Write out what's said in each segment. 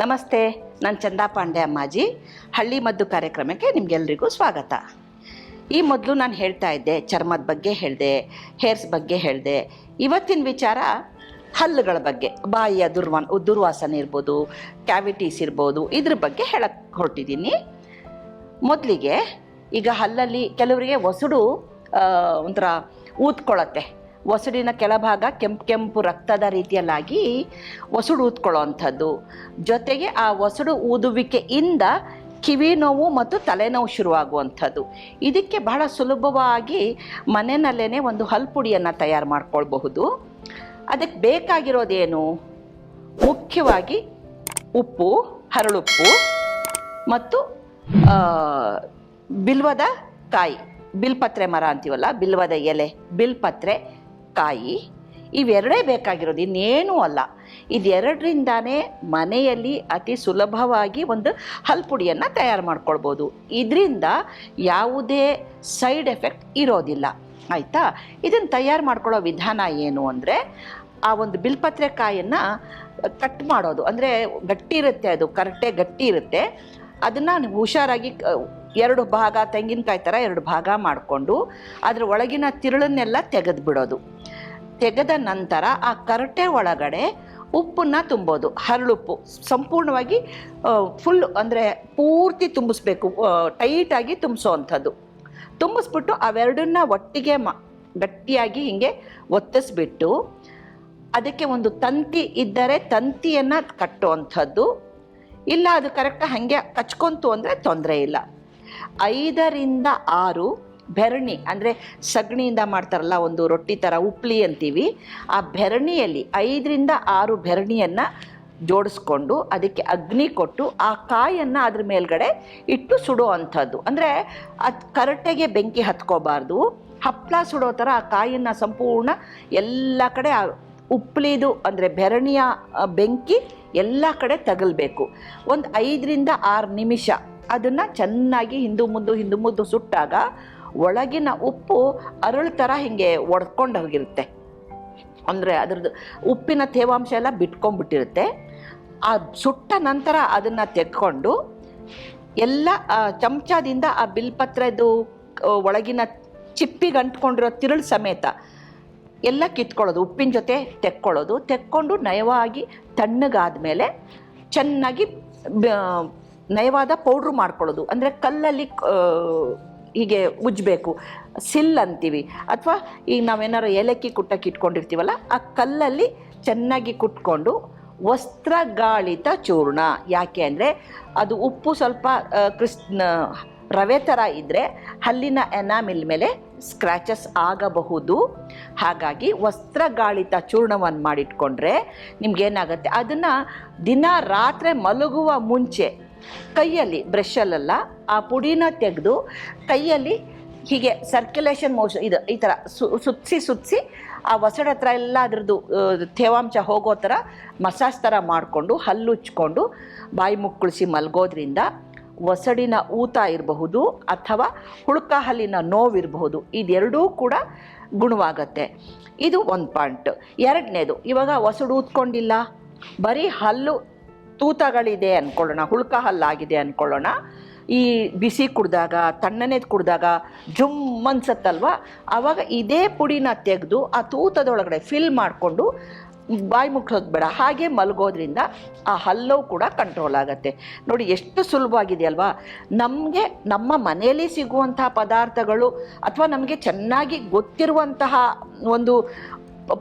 ನಮಸ್ತೆ, ನಾನು ಚಂದಾ ಪಾಂಡೆ ಅಮ್ಮಾಜಿ. ಹಳ್ಳಿ ಮದ್ದು ಕಾರ್ಯಕ್ರಮಕ್ಕೆ ನಿಮಗೆಲ್ಲರಿಗೂ ಸ್ವಾಗತ. ಈ ಮೊದಲು ನಾನು ಹೇಳ್ತಾ ಇದ್ದೆ, ಚರ್ಮದ ಬಗ್ಗೆ ಹೇಳಿದೆ, ಹೇರ್ಸ್ ಬಗ್ಗೆ ಹೇಳಿದೆ. ಇವತ್ತಿನ ವಿಚಾರ ಹಲ್ಲುಗಳ ಬಗ್ಗೆ. ಬಾಯಿಯ ದುರ್ವಾನ್ ದುರ್ವಾಸನೆ ಇರ್ಬೋದು, ಕ್ಯಾವಿಟೀಸ್ ಇರ್ಬೋದು, ಇದ್ರ ಬಗ್ಗೆ ಹೇಳಕ್ಕೆ ಹೊರಟಿದ್ದೀನಿ ಮೊದಲಿಗೆ ಈಗ ಹಲ್ಲಲ್ಲಿ ಕೆಲವರಿಗೆ ಒಸಡು ಒಂಥರ ಊದ್ಕೊಳ್ಳುತ್ತೆ ಒಸಡಿನ ಕೆಳಭಾಗ ಕೆಂಪು ಕೆಂಪು ರಕ್ತದ ರೀತಿಯಲ್ಲಾಗಿ ಒಸಡು ಊದ್ಕೊಳ್ಳೋ ಅಂಥದ್ದು ಜೊತೆಗೆ ಆ ಒಸಡು ಊದುವಿಕೆಯಿಂದ ಕಿವಿ ನೋವು ಮತ್ತು ತಲೆನೋವು ಶುರುವಾಗುವಂಥದ್ದು. ಇದಕ್ಕೆ ಬಹಳ ಸುಲಭವಾಗಿ ಮನೆಯಲ್ಲೇ ಒಂದು ಹಲ್ಪುಡಿಯನ್ನು ತಯಾರು ಮಾಡ್ಕೊಳ್ಬಹುದು. ಅದಕ್ಕೆ ಬೇಕಾಗಿರೋದೇನು? ಮುಖ್ಯವಾಗಿ ಉಪ್ಪು, ಹರಳುಪ್ಪು ಮತ್ತು ಬಿಲ್ವದ ಕಾಯಿ. ಬಿಲ್ಪತ್ರೆ ಮರ ಅಂತೀವಲ್ಲ, ಬಿಲ್ವದ ಎಲೆ, ಬಿಲ್ಪತ್ರೆ. ಕಾಯಿ, ಇವೆರಡೇ ಬೇಕಾಗಿರೋದು, ಇನ್ನೇನೂ ಅಲ್ಲ. ಇದೆರಡರಿಂದಾನೇ ಮನೆಯಲ್ಲಿ ಅತಿ ಸುಲಭವಾಗಿ ಒಂದು ಹಲ್ಪುಡಿಯನ್ನು ತಯಾರು ಮಾಡ್ಕೊಳ್ಬೋದು. ಇದರಿಂದ ಯಾವುದೇ ಸೈಡ್ ಎಫೆಕ್ಟ್ ಇರೋದಿಲ್ಲ. ಆಯಿತಾ? ಇದನ್ನು ತಯಾರು ಮಾಡ್ಕೊಳ್ಳೋ ವಿಧಾನ ಏನು ಅಂದರೆ, ಆ ಒಂದು ಬಿಲ್ಪತ್ರೆ ಕಾಯನ್ನು ಕಟ್ ಮಾಡೋದು. ಅಂದರೆ ಗಟ್ಟಿ ಇರುತ್ತೆ ಅದು, ಕರೆಕ್ಟೇ ಗಟ್ಟಿ ಇರುತ್ತೆ. ಅದನ್ನು ಹುಷಾರಾಗಿ ಎರಡು ಭಾಗ ತೆಂಗಿನಕಾಯಿ ಥರ ಎರಡು ಭಾಗ ಮಾಡಿಕೊಂಡು ಅದರ ಒಳಗಿನ ತಿರುಳನ್ನೆಲ್ಲ ತೆಗೆದು ಬಿಡೋದು. ತೆಗೆದ ನಂತರ ಆ ಕರಟೆ ಒಳಗಡೆ ಉಪ್ಪನ್ನು ತುಂಬೋದು. ಹರಳುಪ್ಪು ಸಂಪೂರ್ಣವಾಗಿ ಫುಲ್ ಅಂದರೆ ಪೂರ್ತಿ ತುಂಬಿಸ್ಬೇಕು. ಟೈಟಾಗಿ ತುಂಬಿಸೋವಂಥದ್ದು ತುಂಬಿಸ್ಬಿಟ್ಟು ಅವೆರಡನ್ನ ಒಟ್ಟಿಗೆ ಮ, ಗಟ್ಟಿಯಾಗಿ ಹೀಗೆ ಒತ್ತಿಸ್ಬಿಟ್ಟು ಅದಕ್ಕೆ ಒಂದು ತಂತಿ ಇದ್ದರೆ ತಂತಿಯನ್ನು ಕಟ್ಟುವಂಥದ್ದು ಇಲ್ಲ ಅದು ಕರೆಕ್ಟಾಗಿ ಹಾಗೆ ಕಚ್ಕೊಂತು ಅಂದರೆ ತೊಂದರೆ ಇಲ್ಲ. ಐದರಿಂದ ಆರು ಬೆರಣಿ ಅಂದರೆ ಸಗಣಿಯಿಂದ ಮಾಡ್ತಾರಲ್ಲ, ಒಂದು ರೊಟ್ಟಿ ಥರ ಉಪ್ಲಿ ಅಂತೀವಿ. ಆ ಬೆರಣಿಯಲ್ಲಿ ಐದರಿಂದ ಆರು ಬೆರಣಿಯನ್ನು ಜೋಡಿಸ್ಕೊಂಡು ಅದಕ್ಕೆ ಅಗ್ನಿ ಕೊಟ್ಟು ಆ ಕಾಯನ್ನು ಅದ್ರ ಮೇಲ್ಗಡೆ ಇಟ್ಟು ಸುಡೋ ಅಂಥದ್ದು. ಅಂದರೆ ಅದು ಕರಟೆಗೆ ಬೆಂಕಿ ಹತ್ಕೋಬಾರ್ದು. ಹಪ್ಪಳ ಸುಡೋ ಥರ ಆ ಕಾಯನ್ನು ಸಂಪೂರ್ಣ ಎಲ್ಲ ಕಡೆ ಉಪ್ಲಿದು, ಅಂದರೆ ಬೆರಣಿಯ ಬೆಂಕಿ ಎಲ್ಲ ಕಡೆ ತಗಲ್ಬೇಕು. ಒಂದು ಐದರಿಂದ ಆರು ನಿಮಿಷ ಅದನ್ನು ಚೆನ್ನಾಗಿ ಹಿಂದು ಮುಂದು ಹಿಂದು ಮುಂದು ಸುಟ್ಟಾಗ ಒಳಗಿನ ಉಪ್ಪು ಅರಳು ಥರ ಹಿಂಗೆ ಒಡ್ಕೊಂಡು ಹೋಗಿರುತ್ತೆ. ಅಂದರೆ ಅದ್ರದ್ದು ಉಪ್ಪಿನ ತೇವಾಂಶ ಎಲ್ಲ ಬಿಟ್ಕೊಂಡ್ಬಿಟ್ಟಿರುತ್ತೆ. ಆ ಸುಟ್ಟ ನಂತರ ಅದನ್ನು ತೆಕ್ಕೊಂಡು ಎಲ್ಲ ಚಮಚದಿಂದ ಆ ಬಿಲ್ಪತ್ರದ್ದು ಒಳಗಿನ ಚಿಪ್ಪಿಗೆ ಅಂಟ್ಕೊಂಡಿರೋ ತಿರುಳು ಸಮೇತ ಎಲ್ಲ ಕಿತ್ಕೊಳ್ಳೋದು, ಉಪ್ಪಿನ ಜೊತೆ ತೆಕ್ಕೊಳ್ಳೋದು. ತೆಕ್ಕೊಂಡು ನಯವಾಗಿ ತಣ್ಣಗಾದ ಮೇಲೆ ಚೆನ್ನಾಗಿ ನಯವಾದ ಪೌಡ್ರು ಮಾಡ್ಕೊಳ್ಳೋದು. ಅಂದರೆ ಕಲ್ಲಲ್ಲಿ ಹೀಗೆ ಉಜ್ಜಬೇಕು. ಸಿಲ್ ಅಂತೀವಿ. ಅಥವಾ ಈಗ ನಾವೇನಾರು ಏಲಕ್ಕಿ ಕುಟ್ಟಕ್ಕೆ ಇಟ್ಕೊಂಡಿರ್ತೀವಲ್ಲ, ಆ ಕಲ್ಲಲ್ಲಿ ಚೆನ್ನಾಗಿ ಕುಟ್ಕೊಂಡು ವಸ್ತ್ರಗಾಳಿತ ಚೂರ್ಣ. ಯಾಕೆ ಅಂದರೆ ಅದು ಉಪ್ಪು ಸ್ವಲ್ಪ ಕ್ರಿಸ್ ರವೆ ಥರ ಇದ್ದರೆ ಹಲ್ಲಿನ ಎನಾಮಿಲ್ ಮೇಲೆ ಸ್ಕ್ರ್ಯಾಚಸ್ ಆಗಬಹುದು. ಹಾಗಾಗಿ ವಸ್ತ್ರಗಾಳಿತ ಚೂರ್ಣವನ್ನು ಮಾಡಿಟ್ಕೊಂಡ್ರೆ ನಿಮ್ಗೇನಾಗುತ್ತೆ? ಅದನ್ನು ದಿನ ರಾತ್ರಿ ಮಲಗುವ ಮುಂಚೆ ಕೈಯಲ್ಲಿ ಬ್ರಷಲ್ಲೆಲ್ಲ ಆ ಪುಡಿನ ತೆಗೆದು ಕೈಯಲ್ಲಿ ಹೀಗೆ ಸರ್ಕ್ಯುಲೇಷನ್ ಮೋಷನ್ ಇದು, ಈ ಥರ ಸು ಸುತ್ತಿಸಿ ಸುತ್ತಿಸಿ ಆ ಒಸಡ ಹತ್ರ ಎಲ್ಲ ಅದರದ್ದು ತೇವಾಂಶ ಹೋಗೋ ಥರ ಮಸಾಜ್ ಥರ ಮಾಡಿಕೊಂಡು ಹಲ್ಲುಚ್ಕೊಂಡು ಬಾಯಿ ಮುಕ್ಕಳಿಸಿ ಮಲಗೋದ್ರಿಂದ ಒಸಡಿನ ಊತ ಇರಬಹುದು ಅಥವಾ ಹುಳುಕ ಹಲ್ಲಿನ ನೋವಿರಬಹುದು ಇದೆರಡೂ ಕೂಡ ಗುಣವಾಗತ್ತೆ. ಇದು ಒಂದು ಪಾಯಿಂಟ್ ಎರಡನೇದು, ಇವಾಗ ಒಸಡು ಊದ್ಕೊಂಡಿಲ್ಲ ಬರೀ ಹಲ್ಲು ತೂತಗಳಿದೆ ಅಂದ್ಕೊಳ್ಳೋಣ ಹುಳ್ಕ ಹಲ್ಲಾಗಿದೆ ಅಂದ್ಕೊಳ್ಳೋಣ ಈ ಬಿಸಿ ಕುಡಿದಾಗ, ತಣ್ಣನೆ ಕುಡಿದಾಗ ಜುಮ್ ಅನ್ಸತ್ತಲ್ವ? ಆವಾಗ ಇದೇ ಪುಡಿನ ತೆಗೆದು ಆ ತೂತದೊಳಗಡೆ ಫಿಲ್ ಮಾಡಿಕೊಂಡು ಬಾಯಿ ಮುಟ್ಟೋದು ಬೇಡ ಹಾಗೆ ಮಲಗೋದ್ರಿಂದ ಆ ಹಲ್ಲವು ಕೂಡ ಕಂಟ್ರೋಲ್ ಆಗುತ್ತೆ. ನೋಡಿ, ಎಷ್ಟು ಸುಲಭವಾಗಿದೆ ಅಲ್ವಾ? ನಮಗೆ, ನಮ್ಮ ಮನೆಯಲ್ಲಿ ಸಿಗುವಂತಹ ಪದಾರ್ಥಗಳು ಅಥವಾ ನಮಗೆ ಚೆನ್ನಾಗಿ ಗೊತ್ತಿರುವಂತಹ ಒಂದು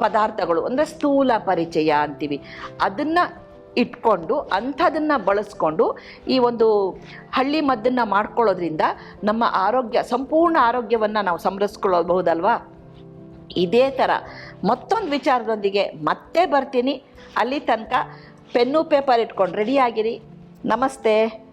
ಪದಾರ್ಥಗಳು, ಅಂದರೆ ಸ್ಥೂಲ ಪರಿಚಯ ಅಂತೀವಿ. ಅದನ್ನು ಇಟ್ಕೊಂಡು ಅಂಥದನ್ನು ಬಳಸ್ಕೊಂಡು ಈ ಒಂದು ಹಳ್ಳಿ ಮದ್ದನ್ನು ಮಾಡ್ಕೊಳ್ಳೋದ್ರಿಂದ ನಮ್ಮ ಆರೋಗ್ಯ, ಸಂಪೂರ್ಣ ಆರೋಗ್ಯವನ್ನು ನಾವು ಸಂರಕ್ಷಿಸ್ಕೊಳ್ಳಬಹುದಲ್ವಾ ಇದೇ ಥರ ಮತ್ತೊಂದು ವಿಚಾರದೊಂದಿಗೆ ಮತ್ತೆ ಬರ್ತೀನಿ. ಅಲ್ಲಿ ತನಕ ಪೆನ್ನು ಪೇಪರ್ ಇಟ್ಕೊಂಡು ರೆಡಿಯಾಗಿರಿ ನಮಸ್ತೆ.